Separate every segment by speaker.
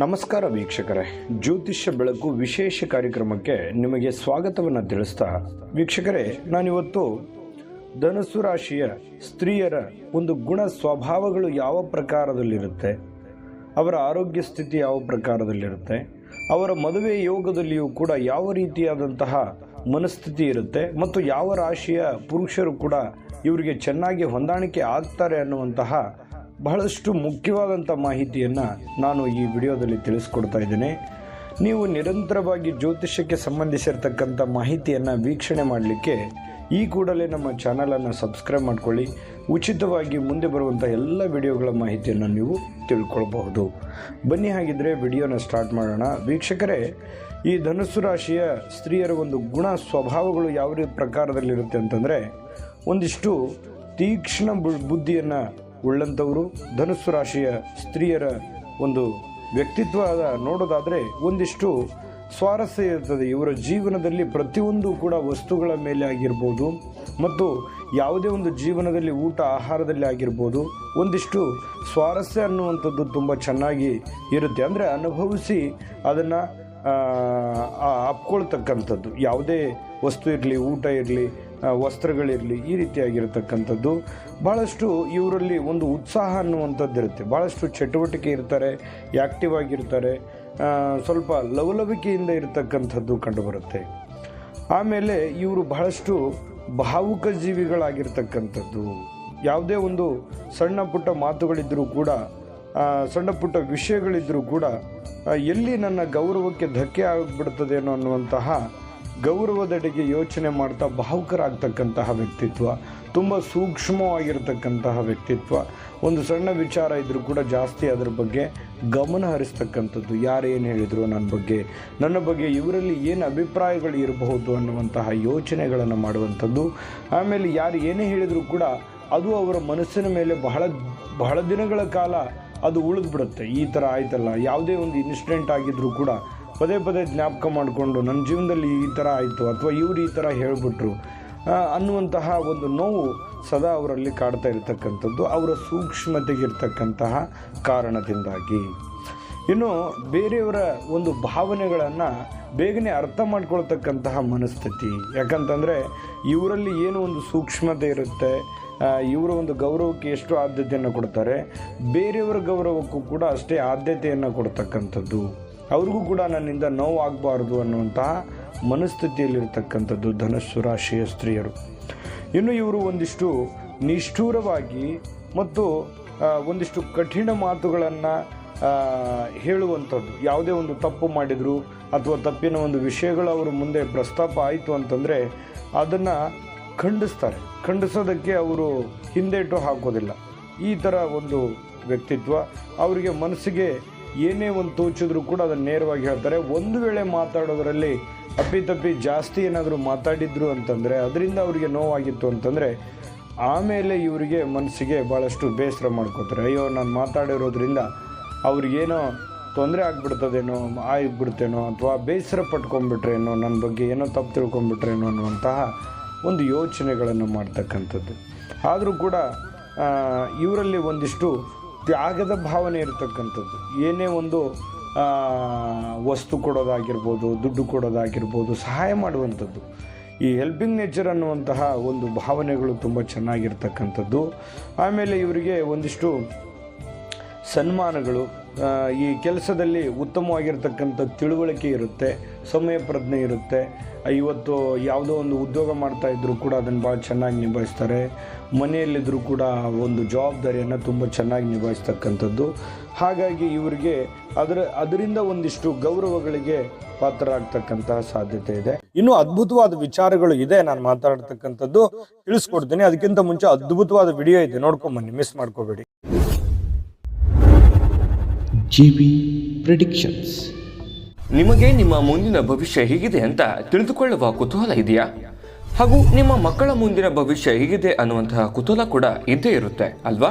Speaker 1: ನಮಸ್ಕಾರ ವೀಕ್ಷಕರೇ. ಜ್ಯೋತಿಷ್ಯ ಬೆಳಕು ವಿಶೇಷ ಕಾರ್ಯಕ್ರಮಕ್ಕೆ ನಿಮಗೆ ಸ್ವಾಗತವನ್ನು ತಿಳಿಸ್ತಾ ವೀಕ್ಷಕರೇ, ನಾನಿವತ್ತು ಧನಸ್ಸು ರಾಶಿಯ ಸ್ತ್ರೀಯರ ಒಂದು ಗುಣ ಸ್ವಭಾವಗಳು ಯಾವ ಪ್ರಕಾರದಲ್ಲಿರುತ್ತೆ, ಅವರ ಆರೋಗ್ಯ ಸ್ಥಿತಿ ಯಾವ ಪ್ರಕಾರದಲ್ಲಿರುತ್ತೆ, ಅವರ ಮದುವೆ ಯೋಗದಲ್ಲಿಯೂ ಕೂಡ ಯಾವ ರೀತಿಯಾದಂತಹ ಮನಸ್ಥಿತಿ ಇರುತ್ತೆ ಮತ್ತು ಯಾವ ರಾಶಿಯ ಪುರುಷರು ಕೂಡ ಇವರಿಗೆ ಚೆನ್ನಾಗಿ ಹೊಂದಾಣಿಕೆ ಆಗ್ತಾರೆ ಅನ್ನುವಂತಹ ಬಹಳಷ್ಟು ಮುಖ್ಯವಾದಂಥ ಮಾಹಿತಿಯನ್ನು ನಾನು ಈ ವಿಡಿಯೋದಲ್ಲಿ ತಿಳಿಸ್ಕೊಡ್ತಾ ಇದ್ದೇನೆ. ನೀವು ನಿರಂತರವಾಗಿ ಜ್ಯೋತಿಷ್ಯಕ್ಕೆ ಸಂಬಂಧಿಸಿರ್ತಕ್ಕಂಥ ಮಾಹಿತಿಯನ್ನು ವೀಕ್ಷಣೆ ಮಾಡಲಿಕ್ಕೆ ಈ ಕೂಡಲೇ ನಮ್ಮ ಚಾನಲನ್ನು ಸಬ್ಸ್ಕ್ರೈಬ್ ಮಾಡ್ಕೊಳ್ಳಿ. ಉಚಿತವಾಗಿ ಮುಂದೆ ಬರುವಂಥ ಎಲ್ಲ ವಿಡಿಯೋಗಳ ಮಾಹಿತಿಯನ್ನು ನೀವು ತಿಳ್ಕೊಳ್ಬಹುದು. ಬನ್ನಿ ಹಾಗಿದ್ರೆ ವಿಡಿಯೋನ ಸ್ಟಾರ್ಟ್ ಮಾಡೋಣ. ವೀಕ್ಷಕರೇ, ಈ ಧನುಸ್ಸು ರಾಶಿಯ ಸ್ತ್ರೀಯರ ಒಂದು ಗುಣ ಸ್ವಭಾವಗಳು ಯಾವ ರೀತಿ ಪ್ರಕಾರದಲ್ಲಿರುತ್ತೆ ಅಂತಂದರೆ, ಒಂದಿಷ್ಟು ತೀಕ್ಷ್ಣ ಬುದ್ಧಿಯನ್ನು ಉಳ್ಳಂಥವರು ಧನುಸ್ಸು ರಾಶಿಯ ಸ್ತ್ರೀಯರ ಒಂದು ವ್ಯಕ್ತಿತ್ವ ನೋಡೋದಾದರೆ ಒಂದಿಷ್ಟು ಸ್ವಾರಸ್ಯ ಇರ್ತದೆ. ಇವರ ಜೀವನದಲ್ಲಿ ಪ್ರತಿಯೊಂದು ಕೂಡ ವಸ್ತುಗಳ ಮೇಲೆ ಆಗಿರ್ಬೋದು ಮತ್ತು ಯಾವುದೇ ಒಂದು ಜೀವನದಲ್ಲಿ ಊಟ ಆಹಾರದಲ್ಲಿ ಆಗಿರ್ಬೋದು ಒಂದಿಷ್ಟು ಸ್ವಾರಸ್ಯ ಅನ್ನುವಂಥದ್ದು ತುಂಬ ಚೆನ್ನಾಗಿ ಇರುತ್ತೆ. ಅಂದರೆ ಅನುಭವಿಸಿ ಅದನ್ನು ಅಪ್ಕೊಳ್ತಕ್ಕಂಥದ್ದು. ಯಾವುದೇ ವಸ್ತು ಇರಲಿ, ಊಟ ಇರಲಿ ವಸ್ತ್ರಗಳಿರಲಿ ಈ ರೀತಿಯಾಗಿರ್ತಕ್ಕಂಥದ್ದು. ಭಾಳಷ್ಟು ಇವರಲ್ಲಿ ಒಂದು ಉತ್ಸಾಹ ಅನ್ನುವಂಥದ್ದು ಇರುತ್ತೆ. ಭಾಳಷ್ಟು ಚಟುವಟಿಕೆ ಇರ್ತಾರೆ ಆ್ಯಕ್ಟಿವ್ ಆಗಿರ್ತಾರೆ ಸ್ವಲ್ಪ ಲವಲವಿಕೆಯಿಂದ ಇರತಕ್ಕಂಥದ್ದು ಕಂಡುಬರುತ್ತೆ. ಆಮೇಲೆ ಇವರು ಬಹಳಷ್ಟು ಭಾವುಕ ಜೀವಿಗಳಾಗಿರ್ತಕ್ಕಂಥದ್ದು. ಯಾವುದೇ ಒಂದು ಸಣ್ಣ ಪುಟ್ಟ ಮಾತುಗಳಿದ್ದರೂ ಕೂಡ ಸಣ್ಣ ಪುಟ್ಟ ವಿಷಯಗಳಿದ್ದರೂ ಕೂಡ ಎಲ್ಲಿ ನನ್ನ ಗೌರವಕ್ಕೆ ಧಕ್ಕೆ ಆಗಿಬಿಡ್ತದೇನೋ ಅನ್ನುವಂತಹ ಗೌರವದೆಡೆಗೆ ಯೋಚನೆ ಮಾಡ್ತಾ ಭಾವುಕರಾಗ್ತಕ್ಕಂತಹ ವ್ಯಕ್ತಿತ್ವ, ತುಂಬ ಸೂಕ್ಷ್ಮವಾಗಿರ್ತಕ್ಕಂತಹ ವ್ಯಕ್ತಿತ್ವ, ಒಂದು ಸಣ್ಣ ವಿಚಾರ ಇದ್ದರೂ ಕೂಡ ಜಾಸ್ತಿ ಅದರ ಬಗ್ಗೆ ಗಮನ ಹರಿಸ್ತಕ್ಕಂಥದ್ದು. ಯಾರೇನು ಹೇಳಿದರು ನನ್ನ ಬಗ್ಗೆ? ನನ್ನ ಬಗ್ಗೆ ಇವರಲ್ಲಿ ಏನು ಅಭಿಪ್ರಾಯಗಳು ಇರಬಹುದು ಅನ್ನುವಂತಹ ಯೋಚನೆಗಳನ್ನು ಮಾಡುವಂಥದ್ದು. ಆಮೇಲೆ ಯಾರು ಏನೇ ಹೇಳಿದರೂ ಕೂಡ ಅದು ಅವರ ಮನಸ್ಸಿನ ಮೇಲೆ ಬಹಳ ಬಹಳ ದಿನಗಳ ಕಾಲ ಅದು ಉಳಿದ್ಬಿಡುತ್ತೆ. ಈ ಥರ ಆಯ್ತಲ್ಲ. ಯಾವುದೇ ಒಂದು ಇನ್ಸಿಡೆಂಟ್ ಆಗಿದ್ದರೂ ಕೂಡ ಪದೇ ಪದೇ ಜ್ಞಾಪಕ ಮಾಡಿಕೊಂಡು ನನ್ನ ಜೀವನದಲ್ಲಿ ಈ ಥರ ಆಯಿತು ಅಥವಾ ಇವರು ಈ ಥರ ಹೇಳಿಬಿಟ್ರು ಅನ್ನುವಂತಹ ಒಂದು ನೋವು ಸದಾ ಅವರಲ್ಲಿ ಕಾಡ್ತಾ ಇರತಕ್ಕಂಥದ್ದು, ಅವರ ಸೂಕ್ಷ್ಮತೆಗಿರ್ತಕ್ಕಂತಹ ಕಾರಣದಿಂದಾಗಿ. ಇನ್ನು ಬೇರೆಯವರ ಒಂದು ಭಾವನೆಗಳನ್ನು ಬೇಗನೆ ಅರ್ಥ ಮಾಡ್ಕೊಳ್ತಕ್ಕಂತಹ ಮನಸ್ಥಿತಿ, ಯಾಕಂತಂದರೆ ಇವರಲ್ಲಿ ಏನು ಒಂದು ಸೂಕ್ಷ್ಮತೆ ಇರುತ್ತೆ ಇವರ ಒಂದು ಗೌರವಕ್ಕೆ ಎಷ್ಟು ಆದ್ಯತೆಯನ್ನು ಕೊಡ್ತಾರೆ, ಬೇರೆಯವರ ಗೌರವಕ್ಕೂ ಕೂಡ ಅಷ್ಟೇ ಆದ್ಯತೆಯನ್ನು ಕೊಡ್ತಕ್ಕಂಥದ್ದು. ಅವ್ರಿಗೂ ಕೂಡ ನನ್ನಿಂದ ನೋವಾಗಬಾರ್ದು ಅನ್ನುವಂತಹ ಮನಸ್ಥಿತಿಯಲ್ಲಿರ್ತಕ್ಕಂಥದ್ದು ಧನಸ್ಸು, ರಾಶಿಯ ಸ್ತ್ರೀಯರು. ಇನ್ನು ಇವರು ಒಂದಿಷ್ಟು ನಿಷ್ಠೂರವಾಗಿ ಮತ್ತು ಒಂದಿಷ್ಟು ಕಠಿಣ ಮಾತುಗಳನ್ನು ಹೇಳುವಂಥದ್ದು. ಯಾವುದೇ ಒಂದು ತಪ್ಪು ಮಾಡಿದರು ಅಥವಾ ತಪ್ಪಿನ ಒಂದು ವಿಷಯಗಳು ಅವರು ಮುಂದೆ ಪ್ರಸ್ತಾಪ ಆಯಿತು ಅಂತಂದರೆ ಅದನ್ನು ಖಂಡಿಸ್ತಾರೆ. ಖಂಡಿಸೋದಕ್ಕೆ ಅವರು ಹಿಂದೇಟು ಹಾಕೋದಿಲ್ಲ. ಈ ಥರ ಒಂದು ವ್ಯಕ್ತಿತ್ವ ಅವರಿಗೆ ಮನಸ್ಸಿಗೆ ಏನೇ ಒಂದು ತೋಚಿದ್ರು ಕೂಡ ಅದನ್ನು ನೇರವಾಗಿ ಹೇಳ್ತಾರೆ. ಒಂದು ವೇಳೆ ಮಾತಾಡೋದರಲ್ಲಿ ಅಪ್ಪಿತಪ್ಪಿ ಜಾಸ್ತಿ ಏನಾದರೂ ಮಾತಾಡಿದ್ರು ಅಂತಂದರೆ, ಅದರಿಂದ ಅವರಿಗೆ ನೋವಾಗಿತ್ತು ಅಂತಂದರೆ, ಆಮೇಲೆ ಇವರಿಗೆ ಮನಸ್ಸಿಗೆ ಭಾಳಷ್ಟು ಬೇಸರ ಮಾಡ್ಕೋತಾರೆ. ಅಯ್ಯೋ, ನಾನು ಮಾತಾಡಿರೋದ್ರಿಂದ ಅವ್ರಿಗೇನೋ ತೊಂದರೆ ಆಗ್ಬಿಡ್ತದೇನೋ, ಆಗಿಬಿಡ್ತೇನೋ, ಅಥವಾ ಬೇಸರ ಪಟ್ಕೊಂಡ್ಬಿಟ್ರೇನೋ ನನ್ನ ಬಗ್ಗೆ ಏನೋ ತಪ್ಪು ತಿಳ್ಕೊಂಬಿಟ್ರೇನೋ ಅನ್ನುವಂತಹ ಒಂದು ಯೋಚನೆಗಳನ್ನು ಮಾಡ್ತಕ್ಕಂಥದ್ದು. ಆದರೂ ಕೂಡ ಇವರಲ್ಲಿ ಒಂದಿಷ್ಟು ತ್ಯಾಗದ ಭಾವನೆ ಇರತಕ್ಕಂಥದ್ದು. ಏನೇ ಒಂದು ವಸ್ತು ಕೊಡೋದಾಗಿರ್ಬೋದು, ದುಡ್ಡು ಕೊಡೋದಾಗಿರ್ಬೋದು, ಸಹಾಯ ಮಾಡುವಂಥದ್ದು. ಈ ಹೆಲ್ಪಿಂಗ್ ನೇಚರ್ ಅನ್ನುವಂತಹ ಒಂದು ಭಾವನೆಗಳು ತುಂಬ ಚೆನ್ನಾಗಿರ್ತಕ್ಕಂಥದ್ದು. ಆಮೇಲೆ ಇವರಿಗೆ ಒಂದಿಷ್ಟು ಸನ್ಮಾನಗಳು ಈ ಕೆಲಸದಲ್ಲಿ ಉತ್ತಮವಾಗಿರ್ತಕ್ಕಂಥ ತಿಳುವಳಿಕೆ ಇರುತ್ತೆ, ಸಮಯ ಪ್ರಜ್ಞೆ ಇರುತ್ತೆ. ಇವತ್ತು ಯಾವುದೋ ಒಂದು ಉದ್ಯೋಗ ಮಾಡ್ತಾ ಇದ್ದರೂ ಕೂಡ ಅದನ್ನು ಭಾಳ ಚೆನ್ನಾಗಿ ನಿಭಾಯಿಸ್ತಾರೆ. ಮನೆಯಲ್ಲಿದ್ದರೂ ಕೂಡ ಒಂದು ಜವಾಬ್ದಾರಿಯನ್ನು ತುಂಬ ಚೆನ್ನಾಗಿ ನಿಭಾಯಿಸ್ತಕ್ಕಂಥದ್ದು. ಹಾಗಾಗಿ ಇವರಿಗೆ ಅದರ, ಅದರಿಂದ ಒಂದಿಷ್ಟು ಗೌರವಗಳಿಗೆ ಪಾತ್ರರಾಗ್ತಕ್ಕಂತಹ ಸಾಧ್ಯತೆ ಇದೆ. ಇನ್ನು ಅದ್ಭುತವಾದ ವಿಚಾರಗಳು ಇದೆ ನಾನು ಮಾತಾಡ್ತಕ್ಕಂಥದ್ದು. ತಿಳಿಸ್ಕೊಡ್ತೀನಿ. ಅದಕ್ಕಿಂತ ಮುಂಚೆ ಅದ್ಭುತವಾದ ವಿಡಿಯೋ ಇದೆ. ನೋಡ್ಕೊಂಬನ್ನಿ. ಮಿಸ್ ಮಾಡ್ಕೋಬೇಡಿ.
Speaker 2: G V predictions.
Speaker 3: ನಿಮಗೆ ನಿಮ್ಮ ಮುಂದಿನ ಭವಿಷ್ಯ ಹೇಗಿದೆ ಅಂತ ತಿಳಿದುಕೊಳ್ಳುವ ಕುತೂಹಲ ಇದೆಯಾ? ಹಾಗೂ ನಿಮ್ಮ ಮಕ್ಕಳ ಮುಂದಿನ ಭವಿಷ್ಯ ಹೇಗಿದೆ ಅನ್ನುವಂತಹ ಕುತೂಹಲ ಕೂಡ ಇದ್ದೇ ಇರುತ್ತೆ, ಅಲ್ವಾ?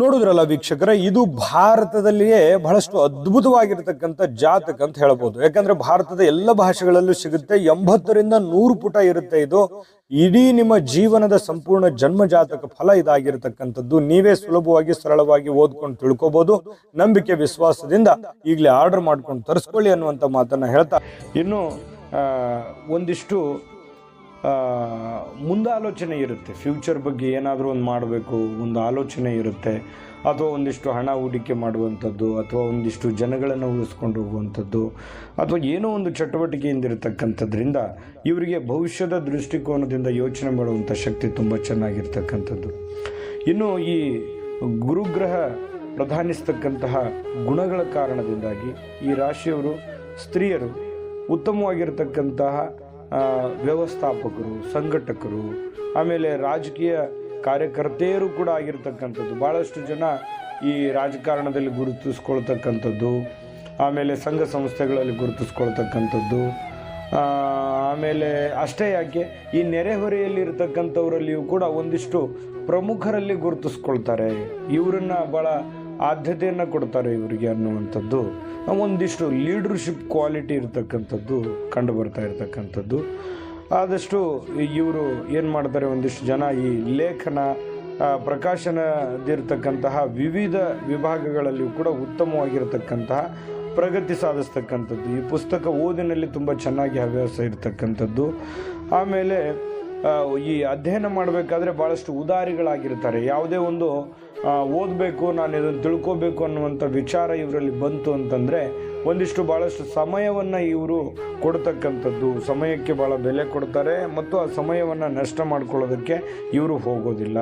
Speaker 1: ನೋಡಿದ್ರಲ್ಲ ವೀಕ್ಷಕರ, ಇದು ಭಾರತದಲ್ಲಿಯೇ ಬಹಳಷ್ಟು ಅದ್ಭುತವಾಗಿರ್ತಕ್ಕಂಥ ಜಾತಕ ಅಂತ ಹೇಳ್ಬೋದು. ಯಾಕಂದ್ರೆ ಭಾರತದ ಎಲ್ಲ ಭಾಷೆಗಳಲ್ಲೂ ಸಿಗುತ್ತೆ, ಎಂಬತ್ತರಿಂದ ನೂರು ಪುಟ ಇರುತ್ತೆ ಇದು. ಇಡೀ ನಿಮ್ಮ ಜೀವನದ ಸಂಪೂರ್ಣ ಜನ್ಮ ಜಾತಕ ಫಲ ಇದಾಗಿರ್ತಕ್ಕಂಥದ್ದು. ನೀವೇ ಸುಲಭವಾಗಿ, ಸರಳವಾಗಿ ಓದ್ಕೊಂಡು ತಿಳ್ಕೊಬಹುದು ನಂಬಿಕೆ, ವಿಶ್ವಾಸದಿಂದ ಈಗಲೇ ಆರ್ಡರ್ ಮಾಡ್ಕೊಂಡು ತರಿಸ್ಕೊಳ್ಳಿ ಅನ್ನುವಂಥ ಮಾತನ್ನ ಹೇಳ್ತಾ ಇನ್ನು ಒಂದಿಷ್ಟು ಮುಂದಾಲೋಚನೆ ಇರುತ್ತೆ. ಫ್ಯೂಚರ್ ಬಗ್ಗೆ ಏನಾದರೂ ಒಂದು ಮಾಡಬೇಕು, ಒಂದು ಆಲೋಚನೆ ಇರುತ್ತೆ. ಅಥವಾ ಒಂದಿಷ್ಟು ಹಣ ಹೂಡಿಕೆ ಮಾಡುವಂಥದ್ದು, ಅಥವಾ ಒಂದಿಷ್ಟು ಜನಗಳನ್ನು ಉಳಿಸ್ಕೊಂಡು ಹೋಗುವಂಥದ್ದು, ಅಥವಾ ಏನೋ ಒಂದು ಚಟುವಟಿಕೆಯಿಂದ ಇರತಕ್ಕಂಥದ್ರಿಂದ ಇವರಿಗೆ ಭವಿಷ್ಯದ ದೃಷ್ಟಿಕೋನದಿಂದ ಯೋಚನೆ ಮಾಡುವಂಥ ಶಕ್ತಿ ತುಂಬ ಚೆನ್ನಾಗಿರ್ತಕ್ಕಂಥದ್ದು. ಇನ್ನು ಈ ಗುರುಗ್ರಹ ಪ್ರಧಾನಿಸ್ತಕ್ಕಂತಹ ಗುಣಗಳ ಕಾರಣದಿಂದಾಗಿ ಈ ರಾಶಿಯವರು ಸ್ತ್ರೀಯರು ಉತ್ತಮವಾಗಿರ್ತಕ್ಕಂತಹ ವ್ಯವಸ್ಥಾಪಕರು, ಸಂಘಟಕರು, ಆಮೇಲೆ ರಾಜಕೀಯ ಕಾರ್ಯಕರ್ತೆಯರು ಕೂಡ ಆಗಿರ್ತಕ್ಕಂಥದ್ದು. ಭಾಳಷ್ಟು ಜನ ಈ ರಾಜಕಾರಣದಲ್ಲಿ ಗುರುತಿಸ್ಕೊಳ್ತಕ್ಕಂಥದ್ದು. ಆಮೇಲೆ ಸಂಘ ಸಂಸ್ಥೆಗಳಲ್ಲಿ ಗುರುತಿಸ್ಕೊಳ್ತಕ್ಕಂಥದ್ದು. ಆಮೇಲೆ ಅಷ್ಟೇ ಯಾಕೆ, ಈ ನೆರೆಹೊರೆಯಲ್ಲಿರ್ತಕ್ಕಂಥವರಲ್ಲಿಯೂ ಕೂಡ ಒಂದಿಷ್ಟು ಪ್ರಮುಖರಲ್ಲಿ ಗುರುತಿಸ್ಕೊಳ್ತಾರೆ. ಇವರನ್ನ ಭಾಳ ಆದ್ಯತೆಯನ್ನು ಕೊಡ್ತಾರೆ ಇವರಿಗೆ ಅನ್ನುವಂಥದ್ದು. ಒಂದಿಷ್ಟು ಲೀಡರ್ಶಿಪ್ ಕ್ವಾಲಿಟಿ ಇರತಕ್ಕಂಥದ್ದು ಕಂಡು ಬರ್ತಾ ಇರತಕ್ಕಂಥದ್ದು. ಆದಷ್ಟು ಇವರು ಏನು ಮಾಡ್ತಾರೆ, ಒಂದಿಷ್ಟು ಜನ ಈ ಲೇಖನ ಪ್ರಕಾಶನದಿರ್ತಕ್ಕಂತಹ ವಿವಿಧ ವಿಭಾಗಗಳಲ್ಲಿಯೂ ಕೂಡ ಉತ್ತಮವಾಗಿರತಕ್ಕಂತಹ ಪ್ರಗತಿ ಸಾಧಿಸ್ತಕ್ಕಂಥದ್ದು. ಈ ಪುಸ್ತಕ ಓದಿನಲ್ಲಿ ತುಂಬ ಚೆನ್ನಾಗಿ ಹವ್ಯಾಸ ಇರತಕ್ಕಂಥದ್ದು. ಆಮೇಲೆ ಈ ಅಧ್ಯಯನ ಮಾಡಬೇಕಾದ್ರೆ ಭಾಳಷ್ಟು ಉದಾರಿಗಳಾಗಿರ್ತಾರೆ. ಯಾವುದೇ ಒಂದು ಓದಬೇಕು, ನಾನು ಇದನ್ನು ತಿಳ್ಕೋಬೇಕು ಅನ್ನುವಂಥ ವಿಚಾರ ಇವರಲ್ಲಿ ಬಂತು ಅಂತಂದರೆ ಒಂದಿಷ್ಟು ಭಾಳಷ್ಟು ಸಮಯವನ್ನು ಇವರು ಕೊಡ್ತಕ್ಕಂಥದ್ದು. ಸಮಯಕ್ಕೆ ಭಾಳ ಬೆಲೆ ಕೊಡ್ತಾರೆ ಮತ್ತು ಆ ಸಮಯವನ್ನು ನಷ್ಟ ಮಾಡ್ಕೊಳ್ಳೋದಕ್ಕೆ ಇವರು ಹೋಗೋದಿಲ್ಲ.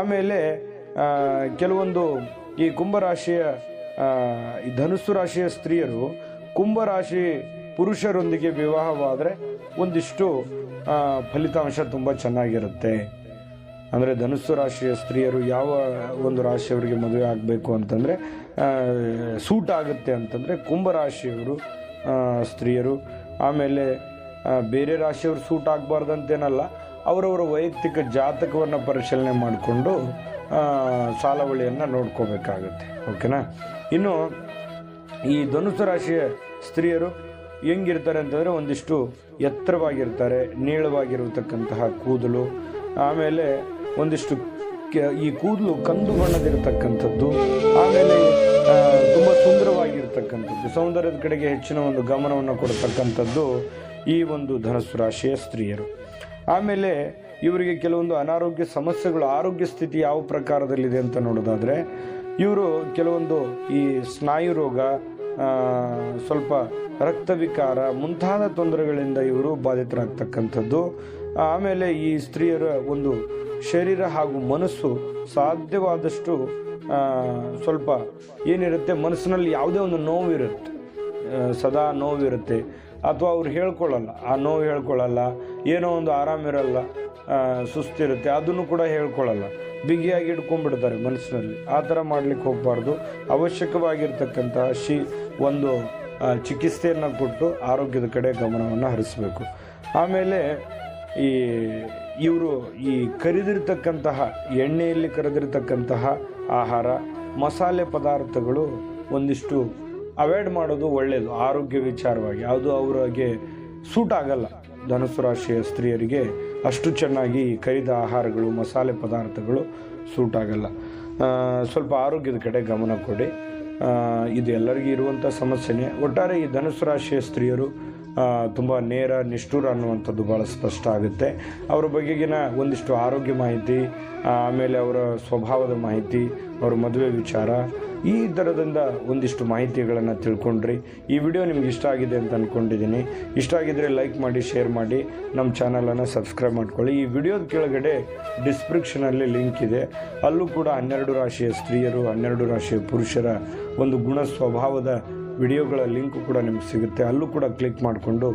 Speaker 1: ಆಮೇಲೆ ಕೆಲವೊಂದು ಈ ಕುಂಭರಾಶಿಯ ಈ ಧನುಸ್ಸು ರಾಶಿಯ ಸ್ತ್ರೀಯರು ಕುಂಭರಾಶಿ ಪುರುಷರೊಂದಿಗೆ ವಿವಾಹವಾದರೆ ಒಂದಿಷ್ಟು ಫಲಿತಾಂಶ ತುಂಬ ಚೆನ್ನಾಗಿರುತ್ತೆ. ಅಂದರೆ ಧನುಸ್ಸು ರಾಶಿಯ ಸ್ತ್ರೀಯರು ಯಾವ ಒಂದು ರಾಶಿಯವರಿಗೆ ಮದುವೆ ಆಗಬೇಕು ಅಂತಂದರೆ ಸೂಟ್ ಆಗುತ್ತೆ ಅಂತಂದರೆ ಕುಂಭರಾಶಿಯವರು ಸ್ತ್ರೀಯರು. ಆಮೇಲೆ ಬೇರೆ ರಾಶಿಯವರು ಸೂಟ್ ಆಗಬಾರ್ದಂತೇನಲ್ಲ, ಅವರವರ ವೈಯಕ್ತಿಕ ಜಾತಕವನ್ನು ಪರಿಶೀಲನೆ ಮಾಡಿಕೊಂಡು ಸಾಲವಳಿಯನ್ನು ನೋಡ್ಕೋಬೇಕಾಗುತ್ತೆ. ಓಕೆನಾ? ಇನ್ನು ಈ ಧನುಸು ರಾಶಿಯ ಸ್ತ್ರೀಯರು ಹೆಂಗಿರ್ತಾರೆ ಅಂತಂದರೆ ಒಂದಿಷ್ಟು ಎತ್ತರವಾಗಿರ್ತಾರೆ, ನೀಳವಾಗಿರತಕ್ಕಂತಹ ಕೂದಲು, ಆಮೇಲೆ ಒಂದಿಷ್ಟು ಈ ಕೂದಲು ಕಂದು ಬಣ್ಣದಿರತಕ್ಕಂಥದ್ದು, ಆಮೇಲೆ ತುಂಬ ಸುಂದರವಾಗಿರ್ತಕ್ಕಂಥದ್ದು, ಸೌಂದರ್ಯದ ಕಡೆಗೆ ಹೆಚ್ಚಿನ ಒಂದು ಗಮನವನ್ನು ಕೊಡ್ತಕ್ಕಂಥದ್ದು ಈ ಒಂದು ಧನಸ್ಸು ರಾಶಿಯ ಸ್ತ್ರೀಯರು. ಆಮೇಲೆ ಇವರಿಗೆ ಕೆಲವೊಂದು ಅನಾರೋಗ್ಯ ಸಮಸ್ಯೆಗಳು, ಆರೋಗ್ಯ ಸ್ಥಿತಿ ಯಾವ ಪ್ರಕಾರದಲ್ಲಿದೆ ಅಂತ ನೋಡೋದಾದರೆ, ಇವರು ಕೆಲವೊಂದು ಈ ಸ್ನಾಯು ರೋಗ ಸ್ವಲ್ಪ ರಕ್ತವಿಕಾರ ಮುಂತಾದ ತೊಂದರೆಗಳಿಂದ ಇವರು ಬಾಧಿತರಾಗ್ತಕ್ಕಂಥದ್ದು. ಆಮೇಲೆ ಈ ಸ್ತ್ರೀಯರ ಒಂದು ಶರೀರ ಹಾಗೂ ಮನಸ್ಸು ಸಾಧ್ಯವಾದಷ್ಟು ಸ್ವಲ್ಪ ಏನಿರುತ್ತೆ, ಮನಸ್ಸಿನಲ್ಲಿ ಯಾವುದೇ ಒಂದು ನೋವಿರುತ್ತೆ. ಸದಾ ನೋವಿರುತ್ತೆ. ಅಥವಾ ಅವ್ರು ಹೇಳ್ಕೊಳ್ಳಲ್ಲ, ಆ ನೋವು ಹೇಳ್ಕೊಳ್ಳಲ್ಲ, ಏನೋ ಒಂದು ಆರಾಮಿರಲ್ಲ ಸುಸ್ತಿರುತ್ತೆ. ಅದನ್ನು ಕೂಡ ಹೇಳ್ಕೊಳ್ಳಲ್ಲ. ಬಿಗಿಯಾಗಿ ಇಟ್ಕೊಂಡ್ಬಿಡ್ತಾರೆ ಮನಸ್ಸಿನಲ್ಲಿ. ಆ ಥರ ಮಾಡಲಿಕ್ಕೆ ಹೋಗಬಾರ್ದು. ಅವಶ್ಯಕವಾಗಿರ್ತಕ್ಕಂಥ ಶಿ, ಒಂದು ಚಿಕಿತ್ಸೆಯನ್ನು ಕೊಟ್ಟು ಆರೋಗ್ಯದ ಕಡೆ ಗಮನವನ್ನು ಹರಿಸಬೇಕು. ಆಮೇಲೆ ಈ, ಇವರು ಈ ಕರಿದಿರ್ತಕ್ಕಂತಹ, ಎಣ್ಣೆಯಲ್ಲಿ ಕರೆದಿರ್ತಕ್ಕಂತಹ ಆಹಾರ, ಮಸಾಲೆ ಪದಾರ್ಥಗಳು ಒಂದಿಷ್ಟು ಅವಾಯ್ಡ್ ಮಾಡೋದು ಒಳ್ಳೆಯದು ಆರೋಗ್ಯ ವಿಚಾರವಾಗಿ. ಅದು ಅವರಿಗೆ ಸೂಟ್ ಆಗಲ್ಲ. ಧನುಸು ರಾಶಿಯ ಸ್ತ್ರೀಯರಿಗೆ ಅಷ್ಟು ಚೆನ್ನಾಗಿ ಕರಿದ ಆಹಾರಗಳು, ಮಸಾಲೆ ಪದಾರ್ಥಗಳು ಸೂಟ್ ಆಗಲ್ಲ. ಸ್ವಲ್ಪ ಆರೋಗ್ಯದ ಕಡೆ ಗಮನ ಕೊಡಿ. ಇದು ಎಲ್ಲರಿಗೂ ಇರುವಂಥ ಸಮಸ್ಯೆನೇ. ಒಟ್ಟಾರೆ ಈ ಧನುಸು ರಾಶಿಯ ಸ್ತ್ರೀಯರು ತುಂಬ ನೇರ, ನಿಷ್ಠುರ ಅನ್ನುವಂಥದ್ದು ಭಾಳ ಸ್ಪಷ್ಟ ಆಗುತ್ತೆ. ಅವರ ಬಗೆಗಿನ ಒಂದಿಷ್ಟು ಆರೋಗ್ಯ ಮಾಹಿತಿ ಆಮೇಲೆ ಅವರ ಸ್ವಭಾವದ ಮಾಹಿತಿ, ಅವರ ಮದುವೆ ವಿಚಾರ, ಈ ಥರದಿಂದ ಒಂದಿಷ್ಟು ಮಾಹಿತಿಗಳನ್ನು ತಿಳ್ಕೊಂಡ್ರಿ. ಈ ವಿಡಿಯೋ ನಿಮ್ಗೆ ಇಷ್ಟ ಆಗಿದೆ ಅಂತ ಅಂದ್ಕೊಂಡಿದ್ದೀನಿ ಇಷ್ಟ ಆಗಿದ್ದರೆ ಲೈಕ್ ಮಾಡಿ, ಶೇರ್ ಮಾಡಿ, ನಮ್ಮ ಚಾನಲನ್ನು ಸಬ್ಸ್ಕ್ರೈಬ್ ಮಾಡ್ಕೊಳ್ಳಿ. ಈ ವಿಡಿಯೋದ ಕೆಳಗಡೆ ಡಿಸ್ಕ್ರಿಪ್ಷನಲ್ಲಿ ಲಿಂಕ್ ಇದೆ. ಅಲ್ಲೂ ಕೂಡ ಹನ್ನೆರಡು ರಾಶಿಯ ಸ್ತ್ರೀಯರು, ಹನ್ನೆರಡು ರಾಶಿಯ ಪುರುಷರ ಒಂದು ಗುಣ ಸ್ವಭಾವದ ವಿಡಿಯೋಗಳ ಲಿಂಕು ಕೂಡ ನಿಮ್ಗೆ ಸಿಗುತ್ತೆ. ಅಲ್ಲೂ ಕೂಡ ಕ್ಲಿಕ್ ಮಾಡಿಕೊಂಡು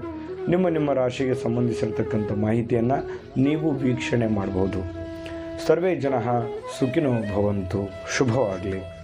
Speaker 1: ನಿಮ್ಮ ನಿಮ್ಮ ರಾಶಿಗೆ ಸಂಬಂಧಿಸಿರತಕ್ಕಂಥ ಮಾಹಿತಿಯನ್ನು ನೀವು ವೀಕ್ಷಣೆ ಮಾಡ್ಬೋದು. ಸರ್ವೇ ಜನ ಸುಖಿನೋ ಭವಂತು. ಶುಭವಾಗಲಿ.